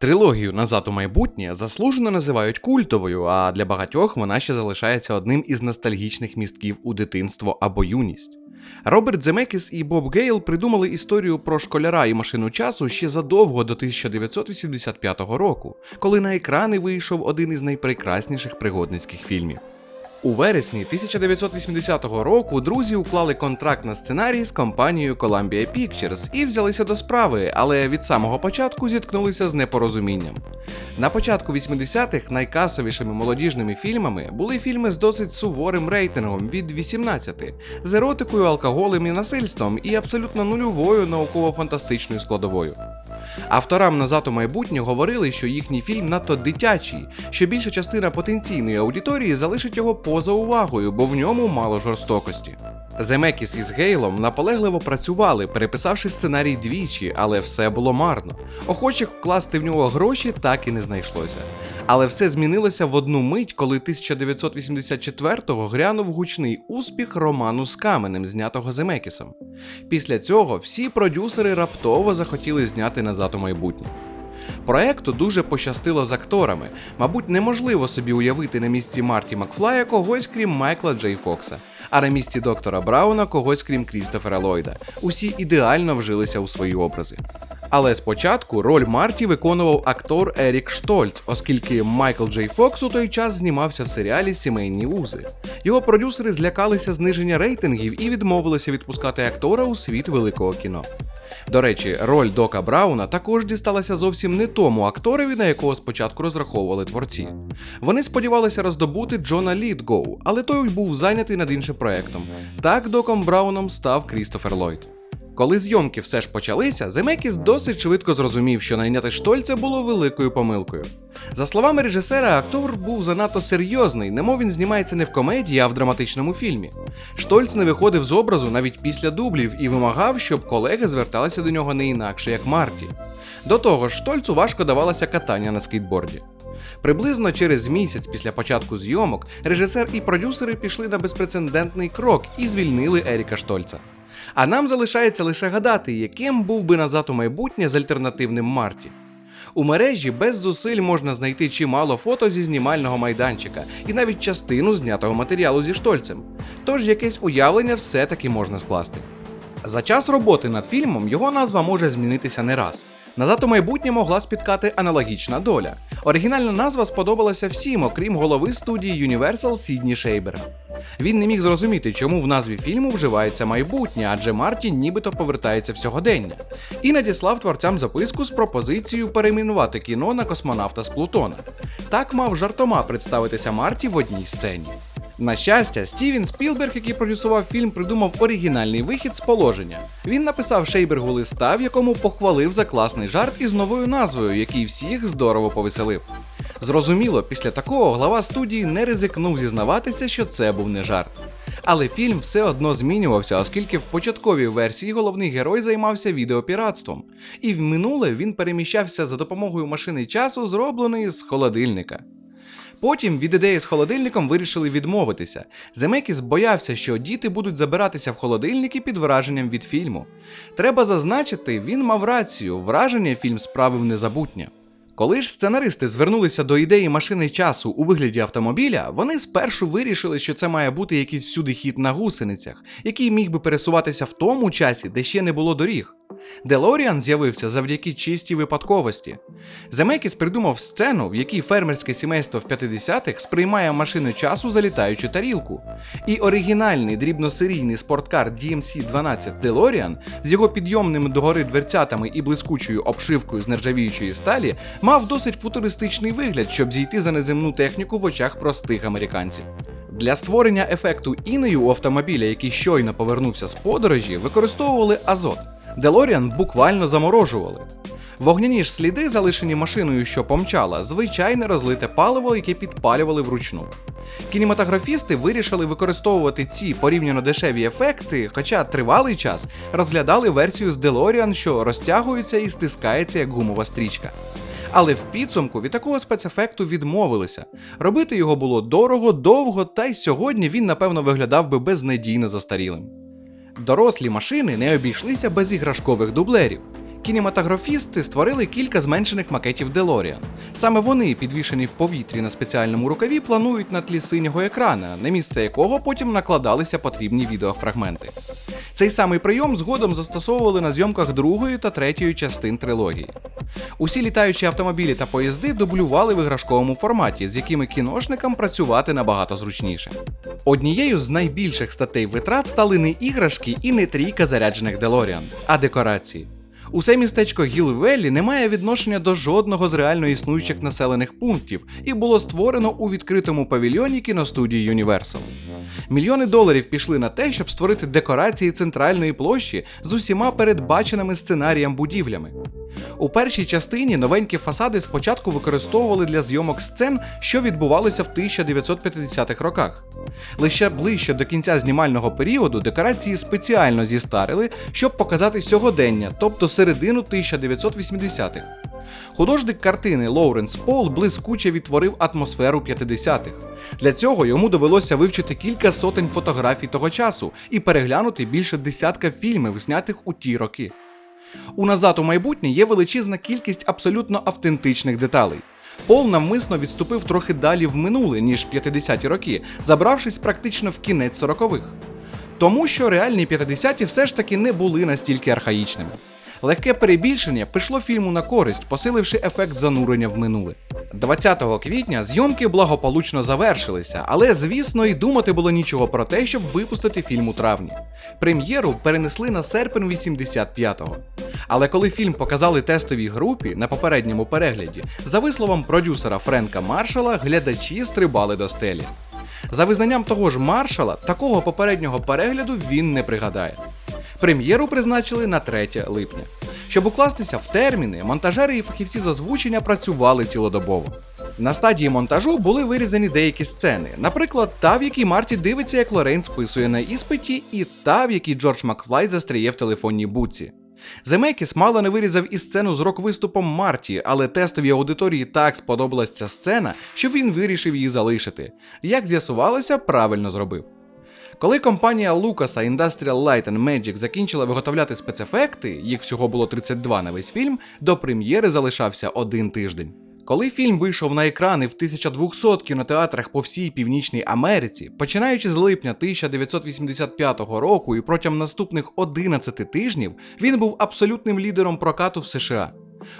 Трилогію Назад у майбутнє заслужено називають культовою, а для багатьох вона ще залишається одним із ностальгічних містків у дитинство або юність. Роберт Земекіс і Боб Гейл придумали історію про школяра і машину часу ще задовго до 1985 року, коли на екрани вийшов один із найпрекрасніших пригодницьких фільмів. У вересні 1980 року друзі уклали контракт на сценарій з компанією Columbia Pictures і взялися до справи, але від самого початку зіткнулися з непорозумінням. На початку 80-х найкасовішими молодіжними фільмами були фільми з досить суворим рейтингом від 18, з еротикою, алкоголем і насильством і абсолютно нульовою науково-фантастичною складовою. Авторам назад у майбутнє говорили, що їхній фільм надто дитячий, що більша частина потенційної аудиторії залишить його поза увагою, бо в ньому мало жорстокості. Земекіс із Гейлом наполегливо працювали, переписавши сценарій двічі, але все було марно. Охочих вкласти в нього гроші так і не знайшлося. Але все змінилося в одну мить, коли 1984-го грянув гучний успіх роману з каменем, знятого Земекісом. Після цього всі продюсери раптово захотіли зняти назад у майбутнє. Проекту дуже пощастило з акторами. Мабуть, неможливо собі уявити на місці Марті Макфлая когось крім Майкла Джей Фокса, а на місці доктора Брауна когось крім Крістофера Ллойда. Усі ідеально вжилися у свої образи. Але спочатку роль Марті виконував актор Ерік Штольц, оскільки Майкл Джей Фокс у той час знімався в серіалі Сімейні вузи. Його продюсери злякалися зниження рейтингів і відмовилися відпускати актора у світ великого кіно. До речі, роль Дока Брауна також дісталася зовсім не тому акторові, на якого спочатку розраховували творці. Вони сподівалися роздобути Джона Лідгоу, але той був зайнятий над іншим проектом. Так Доком Брауном став Крістофер Ллойд. Коли зйомки все ж почалися, Земекіс досить швидко зрозумів, що найняти Штольця було великою помилкою. За словами режисера, актор був занадто серйозний, немов він знімається не в комедії, а в драматичному фільмі. Штольц не виходив з образу навіть після дублів і вимагав, щоб колеги зверталися до нього не інакше, як Марті. До того ж, Штольцу важко давалося катання на скейтборді. Приблизно через місяць після початку зйомок режисер і продюсери пішли на безпрецедентний крок і звільнили Еріка Штольца. А нам залишається лише гадати, яким був би назад у майбутнє з альтернативним Марті. У мережі без зусиль можна знайти чимало фото зі знімального майданчика і навіть частину знятого матеріалу зі штольцем. Тож якесь уявлення все-таки можна скласти. За час роботи над фільмом його назва може змінитися не раз. Назад у майбутнє могла спіткати аналогічна доля. Оригінальна назва сподобалася всім, окрім голови студії Universal Сідні Шейбера. Він не міг зрозуміти, чому в назві фільму вживається майбутнє, адже Мартін нібито повертається в сьогодення, і надіслав творцям записку з пропозицією перейменувати кіно на космонавта з Плутона. Так мав жартома представитися Марті в одній сцені. На щастя, Стівен Спілберг, який продюсував фільм, придумав оригінальний вихід з положення. Він написав Шейбергу листа, в якому похвалив за класний жарт із новою назвою, який всіх здорово повеселив. Зрозуміло, після такого глава студії не ризикнув зізнаватися, що це був не жарт. Але фільм все одно змінювався, оскільки в початковій версії головний герой займався відеопіратством, і в минуле він переміщався за допомогою машини часу, зробленої з холодильника. Потім від ідеї з холодильником вирішили відмовитися. Земекіс боявся, що діти будуть забиратися в холодильники під враженням від фільму. Треба зазначити, він мав рацію, враження фільм справив незабутнє. Коли ж сценаристи звернулися до ідеї машини часу у вигляді автомобіля, вони спершу вирішили, що це має бути якийсь всюди хід на гусеницях, який міг би пересуватися в тому часі, де ще не було доріг. Делоріан з'явився завдяки чистій випадковості. Земекіс придумав сцену, в якій фермерське сімейство в 50-х сприймає машину часу за літаючу тарілку. І оригінальний дрібносерійний спорткар DMC-12 DeLorean з його підйомними догори дверцятами і блискучою обшивкою з нержавіючої сталі мав досить футуристичний вигляд, щоб зійти за неземну техніку в очах простих американців. Для створення ефекту інею у автомобіля, який щойно повернувся з подорожі, використовували азот. Делоріан буквально заморожували. Вогняні ж сліди, залишені машиною, що помчала, звичайне розлите паливо, яке підпалювали вручну. Кінематографісти вирішили використовувати ці порівняно дешеві ефекти, хоча тривалий час розглядали версію з DeLorean, що розтягується і стискається як гумова стрічка. Але в підсумку від такого спецефекту відмовилися. Робити його було дорого, довго, та й сьогодні він, напевно, виглядав би безнадійно застарілим. Дорослі машини не обійшлися без іграшкових дублерів. Кінематографісти створили кілька зменшених макетів Делоріан. Саме вони, підвішені в повітрі на спеціальному рукаві, планують на тлі синього екрана, на місце якого потім накладалися потрібні відеофрагменти. Цей самий прийом згодом застосовували на зйомках другої та третьої частин трилогії. Усі літаючі автомобілі та поїзди дублювали в іграшковому форматі, з якими кіношникам працювати набагато зручніше. Однією з найбільших статей витрат стали не іграшки і не трійка заряджених Делоріан, а декорації. Усе містечко Гілвеллі не має відношення до жодного з реально існуючих населених пунктів і було створено у відкритому павільйоні кіностудії Universal. Мільйони доларів пішли на те, щоб створити декорації центральної площі з усіма передбаченими сценарієм будівлями. У першій частині новенькі фасади спочатку використовували для зйомок сцен, що відбувалися в 1950-х роках. Лише ближче до кінця знімального періоду декорації спеціально зістарили, щоб показати сьогодення, тобто середину 1980-х. Художник картини Лоуренс Пол блискуче відтворив атмосферу 50-х. Для цього йому довелося вивчити кілька сотень фотографій того часу і переглянути більше десятка фільмів, знятих у ті роки. У назад у майбутнє є величезна кількість абсолютно автентичних деталей. Пол навмисно відступив трохи далі в минуле, ніж 50-ті роки, забравшись практично в кінець 40-х. Тому що реальні 50-ті все ж таки не були настільки архаїчними. Легке перебільшення пішло фільму на користь, посиливши ефект занурення в минуле. 20 квітня зйомки благополучно завершилися, але звісно й думати було нічого про те, щоб випустити фільм у травні. Прем'єру перенесли на серпень 85-го. Але коли фільм показали тестовій групі на попередньому перегляді, за висловом продюсера Френка Маршала, глядачі стрибали до стелі. За визнанням того ж маршала, такого попереднього перегляду він не пригадає. Прем'єру призначили на 3 липня. Щоб укластися в терміни, монтажери і фахівці з озвучення працювали цілодобово. На стадії монтажу були вирізані деякі сцени, наприклад, та, в якій Марті дивиться, як Лорен списує на іспиті, і та, в якій Джордж Макфлай застряє в телефонній буці. Земекіс мало не вирізав і сцену з рок-виступом Марті, але тестовій аудиторії так сподобалась ця сцена, що він вирішив її залишити. Як з'ясувалося, правильно зробив. Коли компанія Lucas Industrial Light and Magic закінчила виготовляти спецефекти, їх всього було 32 на весь фільм, до прем'єри залишався один тиждень. Коли фільм вийшов на екрани в 1200 кінотеатрах по всій Північній Америці, починаючи з липня 1985 року і протягом наступних 11 тижнів, він був абсолютним лідером прокату в США.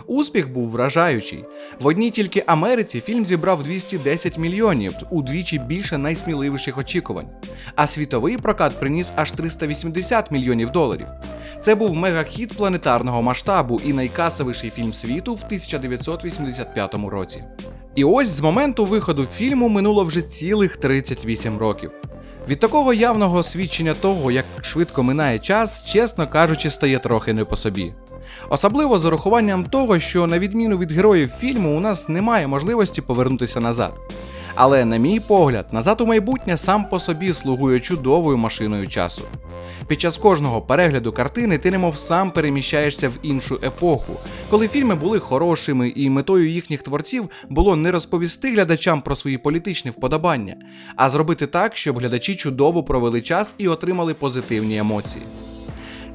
Успіх був вражаючий. В одній тільки Америці фільм зібрав 210 мільйонів, удвічі більше найсміливіших очікувань. А світовий прокат приніс аж 380 мільйонів доларів. Це був мегахіт планетарного масштабу і найкасовіший фільм світу в 1985 році. І ось з моменту виходу фільму минуло вже цілих 38 років. Від такого явного свідчення того, як швидко минає час, чесно кажучи, стає трохи не по собі. Особливо з урахуванням того, що на відміну від героїв фільму, у нас немає можливості повернутися назад. Але, на мій погляд, назад у майбутнє сам по собі слугує чудовою машиною часу. Під час кожного перегляду картини ти немов сам переміщаєшся в іншу епоху, коли фільми були хорошими, і метою їхніх творців було не розповісти глядачам про свої політичні вподобання, а зробити так, щоб глядачі чудово провели час і отримали позитивні емоції.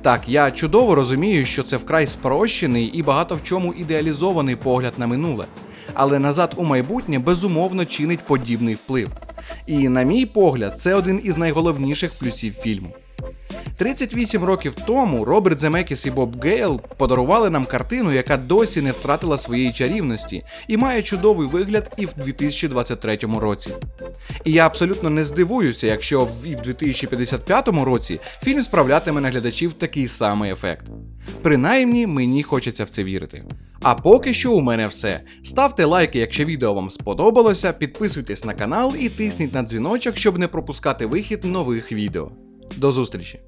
Так, я чудово розумію, що це вкрай спрощений і багато в чому ідеалізований погляд на минуле, але назад у майбутнє безумовно чинить подібний вплив. І, на мій погляд, це один із найголовніших плюсів фільму. 38 років тому Роберт Земекіс і Боб Гейл подарували нам картину, яка досі не втратила своєї чарівності і має чудовий вигляд і в 2023 році. І я абсолютно не здивуюся, якщо в- і в 2055 році фільм справлятиме на глядачів такий самий ефект. Принаймні, мені хочеться в це вірити. А поки що у мене все. Ставте лайки, якщо відео вам сподобалося, підписуйтесь на канал і тисніть на дзвіночок, щоб не пропускати вихід нових відео. До зустрічі!